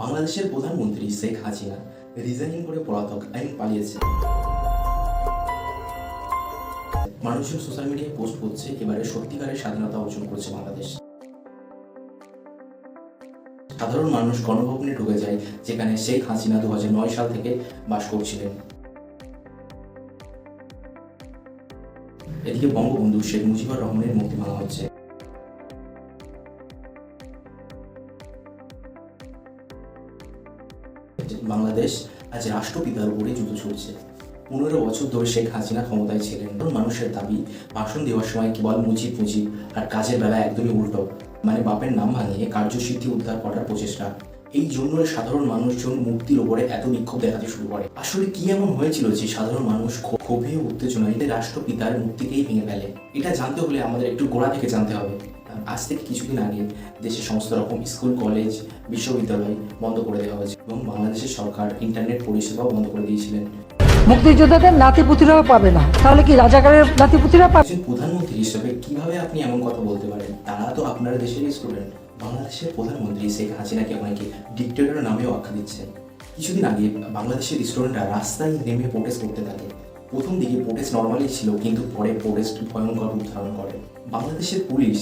বাংলাদেশের প্রধানমন্ত্রী শেখ হাসিনা রিজাইনিং করে পলাতক আইন পালিয়েছে। মানুষজন সোশ্যাল মিডিয়ায় পোস্ট করছে, এবারে সত্যিকারের স্বাধীনতা অর্জন করেছে বাংলাদেশ। সাধারণ মানুষ গণভবনে ঢুকে যায়, যেখানে শেখ হাসিনা দু হাজার নয় সাল থেকে বাস করছিলেন। এদিকে বঙ্গবন্ধু শেখ মুজিবুর রহমানের মুক্তি ভাঙা হচ্ছে। বাংলাদেশ আজ রাষ্ট্রপিতার উপরে যুদ্ধ চলছে। পনেরো বছর ধরে শেখ হাসিনা ক্ষমতায় ছিলেন। মানুষের দাবি, ভাষণ দেওয়ার সময় কেবল মুজিব মুজিব আর কাজের বেলায় একদমই উল্টো। মানে বাপের নাম ভাঙিয়ে কার্যসিদ্ধি উদ্ধার করার প্রচেষ্টা। এই জন্য সাধারণ মানুষজন মুক্তির ওপরে এত বিক্ষোভ দেখাতে শুরু করে। আসলে কি এমন হয়েছিল যে সাধারণ মানুষ ক্ষো- ক্ষোভে উত্তেজনায় রাষ্ট্রপিতার মুক্তিকেই ভেঙে ফেলে? এটা জানতে হলে আমাদের একটু গোড়া থেকে জানতে হবে। আজ থেকে কিছুদিন আগে দেশের সমস্ত রকম স্কুল কলেজ বিশ্ববিদ্যালয় বন্ধ করে দেওয়া হয়েছে এবং বাংলাদেশের সরকার ইন্টারনেট পরিষেবাও বন্ধ করে দিয়েছিলেন। মুক্তিযোদ্ধাদের নাতিপুতিরাও পাবে না। তাহলে কি রাজাকারের নাতিপুতিরা পাবে? প্রধানমন্ত্রী হিসেবে কীভাবে আপনি এমন কথা বলতে পারেন? তারা তো আপনার দেশের স্টুডেন্ট। বাংলাদেশের প্রধানমন্ত্রী শেখ হাসিনাকে অনেকে ডিক্টেটর নামেও আখ্যা দিচ্ছেন কিছুদিন আগে বাংলাদেশের স্টুডেন্টরা রাস্তায় নেমে প্রোটেস্ট করতে থাকে। প্রথম দিকে প্রোটেস্ট নর্মালি ছিল কিন্তু পরে প্রোটেস্ট ভয়ঙ্কর রূপ ধারণ করে। বাংলাদেশের পুলিশ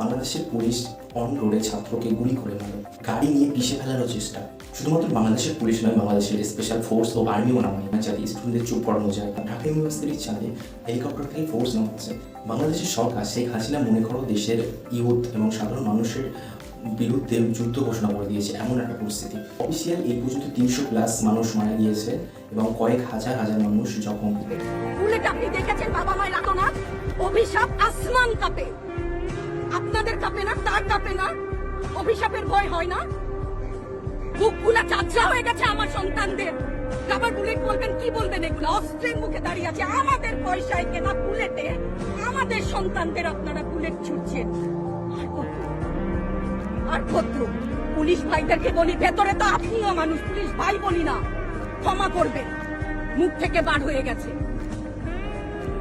বাংলাদেশের পুলিশ অন রোডে ছাত্রকে গুলি করে মারে। গাড়ি নিয়ে পিষে ফেলারও চেষ্টা। শুধুমাত্র বাংলাদেশের পুলিশ নয়, বাংলাদেশের স্পেশাল ফোর্স ও আর্মিও নামায়। যাতে স্টুডেন্টদের চুপ করানো যায় ঢাকা ইউনিভার্সিটির চাঁদে হেলিকপ্টার থেকে ফোর্স নামাচ্ছে। বাংলাদেশের সরকার শেখ হাসিনা মনে করো দেশের ইউথ এবং সাধারণ মানুষের বিরুদ্ধে যুদ্ধ ঘোষণা করে দিয়েছে, এমন একটা পরিস্থিতি। অফিসিয়াল এই পর্যন্ত তিনশো প্লাস মানুষ মারা গিয়েছে এবং কয়েক হাজার হাজার মানুষ জখম আপনি দেখেছেন বাবা মায়ের অভিশাপ আসমান কাঁপে। আপনাদের কাঁপে না, তার কাঁপে না? অভিশাপের ভয় হয় না? বুকগুলা চাচা হয়ে গেছে আমার সন্তানদের। আবার বুলেট বলবেন, কি বলবেন এগুলো? অস্ত্রের মুখে দাঁড়িয়ে আছে। আমাদের পয়সায় কেনা বুলেটে আমাদের সন্তানদের আপনারা বুলেট ছুটছেন আর কত পুলিশ ভাইদেরকে বলি, ভেতরে তো আপনিও মানুষ, পুলিশ ভাই বলি না। ক্ষমা করবে মুখ থেকে বার হয়ে গেছে।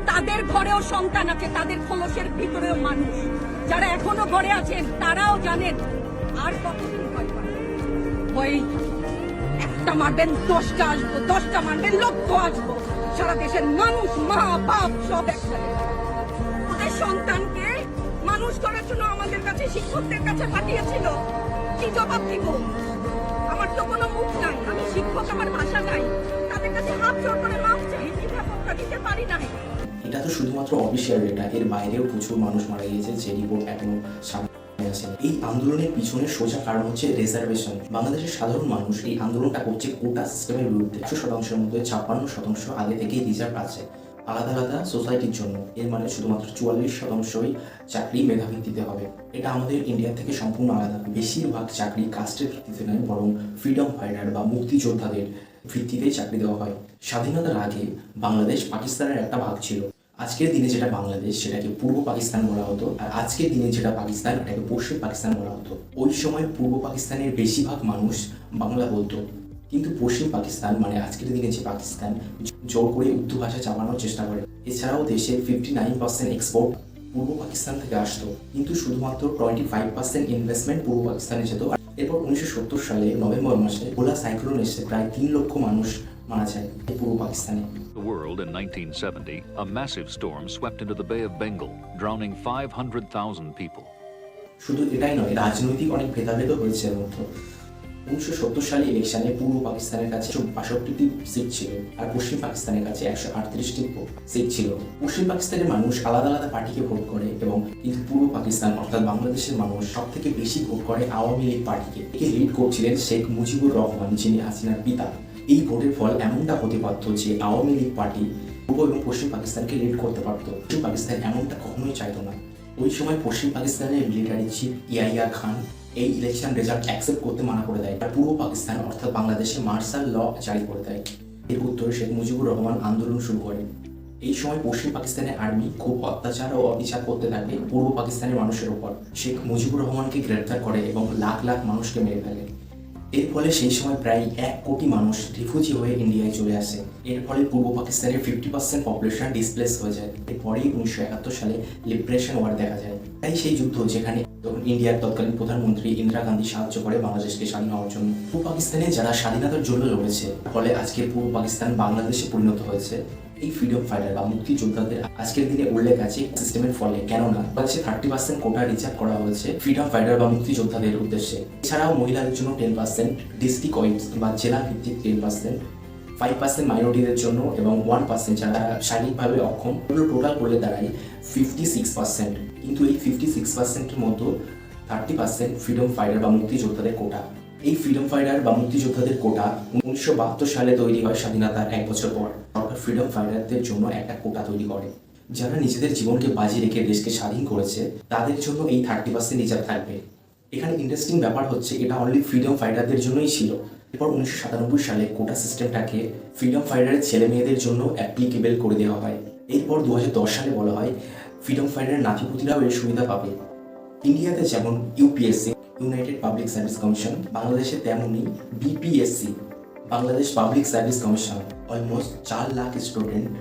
তাদের ঘরেও সন্তান আছে, তাদের খোলসের ভিতরেও মানুষ। যারা এখনও ঘরে আছেন, তারাও জানেন আর কতদিন ভয় ওই একটা মারবেন, দশটা আসব, দশটা মারবেন, লক্ষ আসব। সারা দেশের মানুষ, মা, বাপ সব একসাথে। ওদের সন্তানকে মানুষ করার জন্য আমাদের কাছে শিক্ষকদের কাছে পাঠিয়েছিল। কি জবাব দিব? আমার তো কোনো মুখ নাই। আমি শিক্ষক, আমার ভাষা নাই। তাদের কাছে হাত জোর করে মাপ চাই। দিতে পারি নাই। এটা তো শুধুমাত্র অফিসিয়াল ডেটা, এর বাইরেও প্রচুর মানুষ মারা গিয়েছে, যে রিপোর্ট এখনও এই আন্দোলনের পিছনে সোজা কারণ হচ্ছে রিজার্ভেশন। বাংলাদেশের সাধারণ মানুষ এই আন্দোলনটা করছে কোটা সিস্টেমের বিরুদ্ধে। একশো শতাংশের মধ্যে ছাপ্পান্ন শতাংশ আগে থেকেই রিজার্ভ আছে। আলাদা আলাদা সোসাইটির জন্য। এর মানে শুধুমাত্র চুয়াল্লিশ শতাংশই চাকরি মেধা ভিত্তিতে হবে। এটা আমাদের ইন্ডিয়া থেকে সম্পূর্ণ আলাদা। বেশিরভাগ চাকরি কাস্টের ভিত্তিতে নয়, বরং ফ্রিডম ফাইটার বা মুক্তিযোদ্ধাদের ভিত্তিতেই চাকরি দেওয়া হয়। স্বাধীনতার আগে বাংলাদেশ পাকিস্তানের একটা ভাগ ছিল। আজকের দিনে যেটা বাংলাদেশ, সেটাকে পূর্ব পাকিস্তান বলা হতো, আর আজকের দিনে যেটা পাকিস্তান, এটাকে পশ্চিম পাকিস্তান বলা হতো। ওই সময় পূর্ব পাকিস্তানের বেশিরভাগ মানুষ বাংলা বলতো। কিন্তু পশ্চিম পাকিস্তান মানে আজকের দিনে যে পাকিস্তান, জোর করে উর্দু ভাষা চাপানোর চেষ্টা করে। এছাড়াও দেশের ফিফটি নাইন পার্সেন্ট এক্সপোর্ট পূর্ব পাকিস্তান থেকে আসতো। কিন্তু শুধুমাত্র টোয়েন্টি ফাইভ পার্সেন্ট ইনভেস্টমেন্ট পূর্ব পাকিস্তানে যেত। এরপর উনিশশো সত্তর সালে নভেম্বর মাসে ওলা সাইক্লোন এসে প্রায় তিন লক্ষ মানুষ মারা যায় পূর্ব পাকিস্তানে। The world in 1970, a massive storm swept into the Bay of Bengal, drowning 500,000 people. শুধু এটাই নয় রাজনৈতিক অনেক ভেদাভেদও হয়েছে এর মধ্যে। উনিশশো সত্তর সালে ইলেকশনে পূর্ব পাকিস্তানের কাছে বাষট্টিটি সিট ছিল আর পশ্চিম পাকিস্তানের কাছে একশো আটত্রিশটি সিট ছিল। পশ্চিম পাকিস্তানের মানুষ আলাদা আলাদা পার্টিকে ভোট করে এবং কিন্তু পূর্ব পাকিস্তান অর্থাৎ বাংলাদেশের মানুষ সব থেকে বেশি ভোট করে আওয়ামী লীগ পার্টিকে। একে লিড করছিলেন শেখ মুজিবুর রহমান যিনি হাসিনার পিতা। এই ভোটের ফল এমনটা হতে পারত যে আওয়ামী লীগ পার্টি পূর্ব এবং পশ্চিম পাকিস্তানকে লিড করতে পারত। পশ্চিম পাকিস্তান এমনটা কখনোই চাইতো না। ওই সময় পশ্চিম পাকিস্তানের মিলিটারি চিফ ইয়াইয়া খান এই ইলেকশন রেজাল্ট অ্যাকসেপ্ট করতে মানা করে দেয়। আর পূর্ব পাকিস্তান অর্থাৎ বাংলাদেশে মার্শাল ল জারি করে দেয়। এর উত্তরে শেখ মুজিবুর রহমান আন্দোলন শুরু করেন। এই সময় পশ্চিম পাকিস্তানের আর্মি খুব অত্যাচার ও অবিচার করতে থাকে পূর্ব পাকিস্তানের মানুষের ওপর শেখ মুজিবুর রহমানকে গ্রেপ্তার করে এবং লাখ লাখ মানুষকে মেরে ফেলে। এর ফলে সেই সময় প্রায় এক কোটি মানুষ রিফিউজি হয়ে ইন্ডিয়ায় চলে আসে। এর ফলে পূর্ব পাকিস্তানের ফিফটি পার্সেন্ট পপুলেশন ডিসপ্লেস হয়ে যায়। এরপরেই উনিশশো একাত্তর সালে লিবারেশন ওয়ার দেখা যায়। তাই সেই যুদ্ধ যেখানে তখন ইন্ডিয়ার তৎকালীন প্রধানমন্ত্রী ইন্দিরা গান্ধী সাহায্য করে বাংলাদেশকে স্বাধীন হওয়ার জন্য। পূর্ব পাকিস্তানে যারা স্বাধীনতার জন্য লড়েছে, ফলে আজকে পূর্ব পাকিস্তান বাংলাদেশে পরিণত হয়েছে। এই ফ্রিডম ফাইটার বা মুক্তিযোদ্ধাদের আজকের দিনে উল্লেখ আছে সিস্টেমের ফলে। কেননা বাংলাদেশে থার্টি পার্সেন্ট কোটা রিজার্ভ করা হয়েছে ফ্রিডম ফাইটার বা মুক্তিযোদ্ধাদের উদ্দেশ্যে। এছাড়াও মহিলাদের জন্য টেন পার্সেন্ট ডিস্ট্রিক্ট ওয়াইজ বা জেলা ভিত্তিক টেন পার্সেন্ট ফাইভ পার্সেন্ট মাইনরিটিদের জন্য এবং ওয়ান পার্সেন্ট যারা শারীরিকভাবে অক্ষম, এগুলো টোটাল করলে দাঁড়ায় ফিফটি সিক্স পার্সেন্ট কিন্তু এই ফিফটি সিক্স পার্সেন্টের মধ্যে থার্টি পার্সেন্ট ফ্রিডম ফাইটার বা মুক্তিযোদ্ধাদের কোটা এই ফ্রিডম ফাইটার বা মুক্তিযোদ্ধাদের কোটা উনিশশো বাহাত্তর সালে তৈরি হয় স্বাধীনতার এক বছর পর। ফ্রিডম ফাইটারদের জন্য একটা কোটা তৈরি করে, যারা নিজেদের জীবনকে বাজি রেখে দেশকে স্বাধীন করেছে, তাদের জন্য এই থার্টি পার্সেন্ট রিজার্ভ থাকবে। এখানে ইন্টারেস্টিং ব্যাপার হচ্ছে, এটা অনলি ফ্রিডম ফাইটারদের জন্যই ছিল। এরপর উনিশশো সাতানব্বই সালে কোটা সিস্টেমটাকে ফ্রিডম ফাইটারের ছেলে মেয়েদের জন্য অ্যাপ্লিকেবল করে দেওয়া হয়। এরপর দু হাজার দশ সালে বলা হয় ফ্রিডম ফাইটারের নাতিপুতিরাও এর সুবিধা পাবে। ইন্ডিয়াতে যেমন UPSC United Public Service Commission বাংলাদেশে তেমনই BPSC Bangladesh Public Service Commission almost চার লাখ স্টুডেন্ট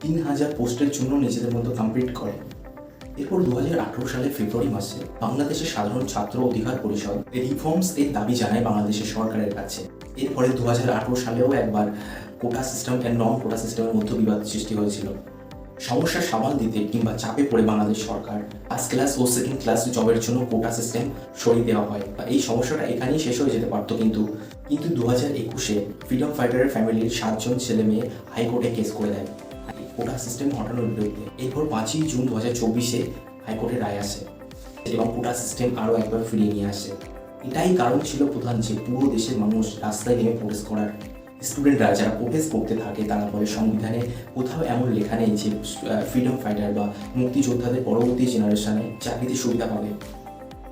তিন হাজার পোস্টের জন্য নিজেদের মতো কমপ্লিট করে। এরপর দু হাজার আঠেরো সালে ফেব্রুয়ারি মাসে বাংলাদেশের সাধারণ ছাত্র অধিকার পরিষদ রিফর্মস এর দাবি জানায় বাংলাদেশের সরকারের কাছে। এরপরে দু হাজার আঠারো সালেও একবার কোটা সিস্টেম অ্যান্ড নন কোটা সিস্টেমের মধ্যে বিবাদ সৃষ্টি হয়েছিল। সমস্যার সামাল দিতে কিংবা চাপে পড়ে বাংলাদেশ সরকার ফার্স্ট ক্লাস ও সেকেন্ড ক্লাস জবের জন্য কোটা সিস্টেম সরিয়ে দেওয়া হয়। এই সমস্যাটা এখানেই শেষ হয়ে যেতে পারতো কিন্তু। কিন্তু দু হাজার একুশে ফ্রিডম ফাইটারের ফ্যামিলির সাতজন ছেলে মেয়ে হাইকোর্টে কেস করে দেয়। কোটা সিস্টেম হটানোর বিরুদ্ধে এরপর পাঁচই জুন দু হাজার চব্বিশে হাইকোর্টে রায় আসে এবং কোটা সিস্টেম আরও একবার ফিরিয়ে নিয়ে আসে। এটাই কারণ ছিল প্রধান যে পুরো দেশের মানুষ রাস্তায় নেমে প্রোটেস্ট করার স্টুডেন্টরা যারা প্রোটেস্ট করতে থাকে, তারা বলে, সংবিধানে কোথাও এমন লেখা নেই যে ফ্রিডম ফাইটার বা মুক্তিযোদ্ধাদের পরবর্তী জেনারেশনে চাকরিতে সুবিধা পাবে।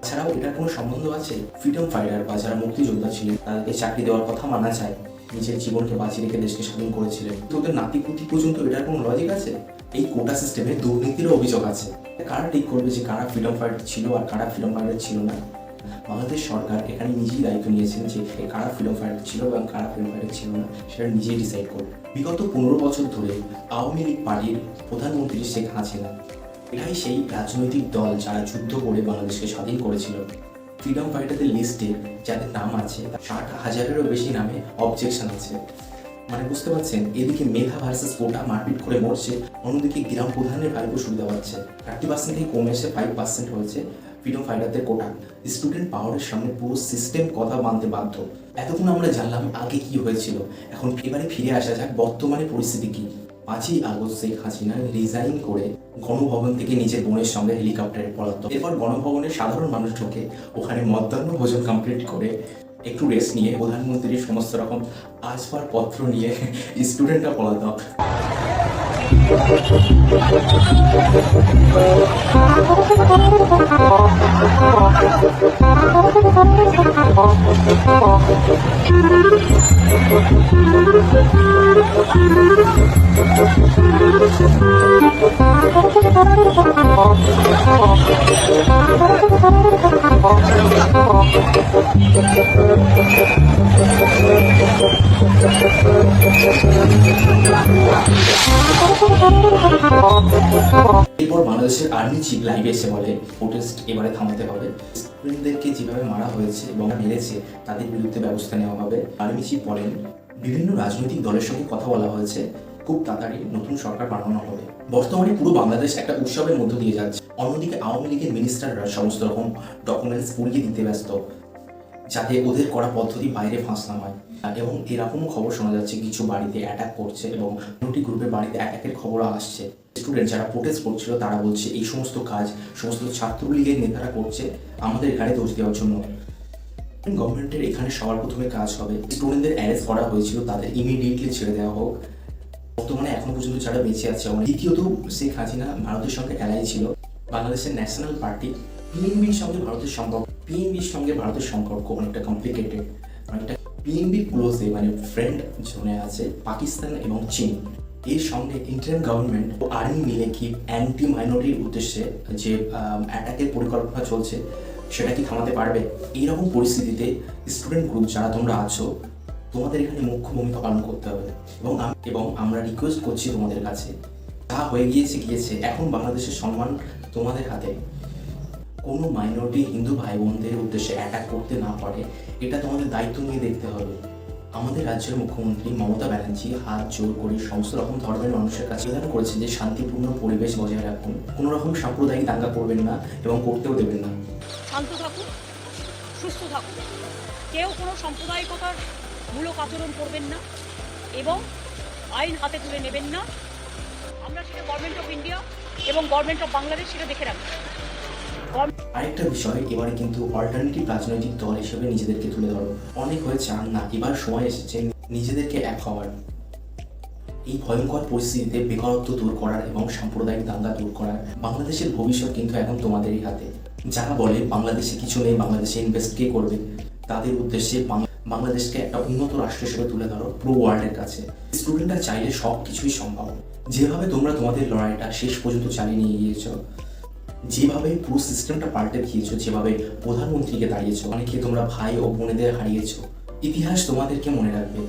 এছাড়াও এটার কোনো সম্বন্ধ আছে? ফ্রিডম ফাইটার বা যারা মুক্তিযোদ্ধা ছিলেন, তাদেরকে চাকরি দেওয়ার কথা মানা যায়, নিজের জীবনকে বাঁচিয়ে রেখে দেশকে স্বাধীন করেছিলেন। তো ওদের নাতিপুতি পর্যন্ত এটার কোনো লজিক আছে? এই কোটা সিস্টেমে দুর্নীতিরও অভিযোগ আছে। কারা ঠিক করবে যে, কারা ফ্রিডম ফাইটার ছিল আর কারা ফ্রিডম ফাইটার ছিল না? বাংলাদেশ সরকার এখানে নিজেই দায়িত্ব নিয়েছেন যে কারা ফ্রিডম ফাইটার ছিল এবং কারা ফ্রিডম ফাইটার ছিল না, সেটা নিজেই ডিসাইড করবে। বিগত পনেরো বছর ধরে আওয়ামী লীগ পার্টির প্রধানমন্ত্রী শেখ হাসিনা এটাই সেই রাজনৈতিক দল যারা যুদ্ধ করে বাংলাদেশকে স্বাধীন করেছিল। ফ্রিডম ফাইটারদের লিস্টে যাদের নাম আছে, ষাট হাজারেরও বেশি নামে অবজেকশন আছে। মানে বুঝতে পারছেন? এদিকে মেধা ভার্সেস কোটা মারপিট করে মরছে, অন্যদিকে গ্রাম প্রধানের ভাইপো সুবিধা পাচ্ছে। থার্টি পার্সেন্ট থেকে কমে এসে ফাইভ পার্সেন্ট হয়েছে ফ্রিডম ফাইটারদের কোটা স্টুডেন্ট পাওয়ারের সামনে পুরো সিস্টেম কথা মানতে বাধ্য। এতক্ষণ আমরা জানলাম আগে কি হয়েছিল। এখন এবারে ফিরে আসা যাক বর্তমানে পরিস্থিতি কি। পাঁচই আগস্ট শেখ হাসিনা রিজাইন করে গণভবন থেকে নিজের বোনের সঙ্গে হেলিকপ্টারে পলাতক। এরপর গণভবনে সাধারণ মানুষ ঢোকে ওখানে মধ্যাহ্ন ভোজন কমপ্লিট করে একটু রেস্ট নিয়ে প্রধানমন্ত্রীর সমস্ত রকম আসবার পত্র নিয়ে স্টুডেন্টরা পলাতক। ハハハハ এরপর বাংলাদেশের আর্মি চিফ লাইভে এসে বলে প্রোটেস্ট এবারে থামাতে হবে। স্টুডেন্টদেরকে যেভাবে মারা হয়েছে এবং মেরেছে, তাদের বিরুদ্ধে ব্যবস্থা নেওয়া হবে। আর্মি চিফ বলেন, বিভিন্ন রাজনৈতিক দলের সঙ্গে কথা বলা হয়েছে। খুব তাড়াতাড়ি নতুন সরকার বানানো হবে। বর্তমানে পুরো বাংলাদেশ একটা উৎসবের মধ্য দিয়ে যাচ্ছে। অন্যদিকে আওয়ামী লীগের মিনিস্টাররা সমস্ত রকম ডকুমেন্টস পুড়িয়ে দিতে ব্যস্ত, যাতে ওদের করা পদ্ধতি বাইরে ফাঁস না হয়। এবং এরকমও খবর শোনা যাচ্ছে, কিছু বাড়িতে অ্যাটাক করছে এবং দুটি গ্রুপের বাড়িতে অ্যাটাকের খবরও আসছে। স্টুডেন্ট যারা প্রোটেস্ট করছিল, তারা বলছে, এই সমস্ত কাজ, সমস্ত ছাত্রলীগের নেতারা করছে, আমাদের ঘাড়ে দোষ দেওয়ার জন্য। গভর্নমেন্টের এখানে সবার প্রথমে কাজ হবে। স্টুডেন্টদের অ্যারেস্ট করা হয়েছিল, তাদের ইমিডিয়েটলি ছেড়ে দেওয়া হোক। বর্তমানে এখন পর্যন্ত যারা বেঁচে আছে এবং দ্বিতীয়ত শেখ হাসিনা ভারতের সঙ্গে এলাই ছিল, বাংলাদেশের ন্যাশনাল পার্টি পিএনবির সঙ্গে ভারতের সম্পর্ক পিএনবির সঙ্গে ভারতের সম্পর্ক অনেকটা কমপ্লিকেটেড অনেকটা পিএনবি ক্লোজে মানে ফ্রেন্ড জোনে আছে, পাকিস্তান এবং চীন। এর সঙ্গে ইন্ডিয়ান গভর্নমেন্ট ও আর্মি মিলে কি অ্যান্টি মাইনরিটির উদ্দেশ্যে যে অ্যাটাকের পরিকল্পনা চলছে, সেটা কি থামাতে পারবে? এইরকম পরিস্থিতিতে স্টুডেন্ট গ্রুপ যারা তোমরা আছো, তোমাদের এখানে মুখ্য ভূমিকা পালন করতে হবে। এবং এবং আমরা রিকোয়েস্ট করছি তোমাদের কাছে, যা হয়ে গিয়েছে গিয়েছে। এখন বাংলাদেশের সম্মান তোমাদের হাতে। কোনো মাইনরিটি হিন্দু ভাই বোনদের উদ্দেশ্যে অ্যাটাক করতে না পারে এটা তোমাদের দায়িত্ব নিয়ে দেখতে হবে। আমাদের রাজ্যের মুখ্যমন্ত্রী মমতা ব্যানার্জি হাত জোর করে সমস্ত রকম ধর্মের মানুষের কাছে নিবেদন করেছেন যে শান্তিপূর্ণ পরিবেশ বজায় রাখুন। কোনো রকম সাম্প্রদায়িক দাঙ্গা করবেন না এবং করতেও দেবেন না। শান্ত থাকুন, সুস্থ থাকুন। কেউ কোনো সাম্প্রদায়িকতার মূলক আচরণ করবেন না এবং আইন হাতে তুলে নেবেন না। আমরা সেটা গভর্নমেন্ট অফ ইন্ডিয়া এবং গভর্নমেন্ট অফ বাংলাদেশ সেটা দেখে রাখব। আরেকটা বিষয়, এবারে কিন্তু অল্টারনেটিভ রাজনৈতিক দল হিসেবে নিজেদেরকে তুলে ধরো। অনেক হয়ে চান না, এবার সময় এসেছে নিজেদেরকে এক হওয়ার। এই ভয়ঙ্কর পরিস্থিতিতে বেকারত্ব দূর করার এবং সাম্প্রদায়িক দাঙ্গা দূর করার বাংলাদেশের ভবিষ্যৎ কিন্তু এখন তোমাদেরই হাতে। যারা বলে বাংলাদেশে কিছু নেই, বাংলাদেশে ইনভেস্ট কে করবে? তাদের উদ্দেশ্যে বাংলাদেশকে একটা উন্নত রাষ্ট্র হিসেবে তুলে ধরো পুরো ওয়ার্ল্ডের কাছে। স্টুডেন্টরা চাইলে সব কিছুই সম্ভব। যেভাবে তোমরা তোমাদের লড়াইটা শেষ পর্যন্ত চালিয়ে নিয়ে গিয়েছো যেভাবে পুরো সিস্টেমটা পাল্টে দিয়েছ, যেভাবে প্রধানমন্ত্রীকে দাঁড়িয়েছো অনেকে তোমরা ভাই ও বোনেদের হারিয়েছো, ইতিহাস তোমাদেরকে মনে রাখবে।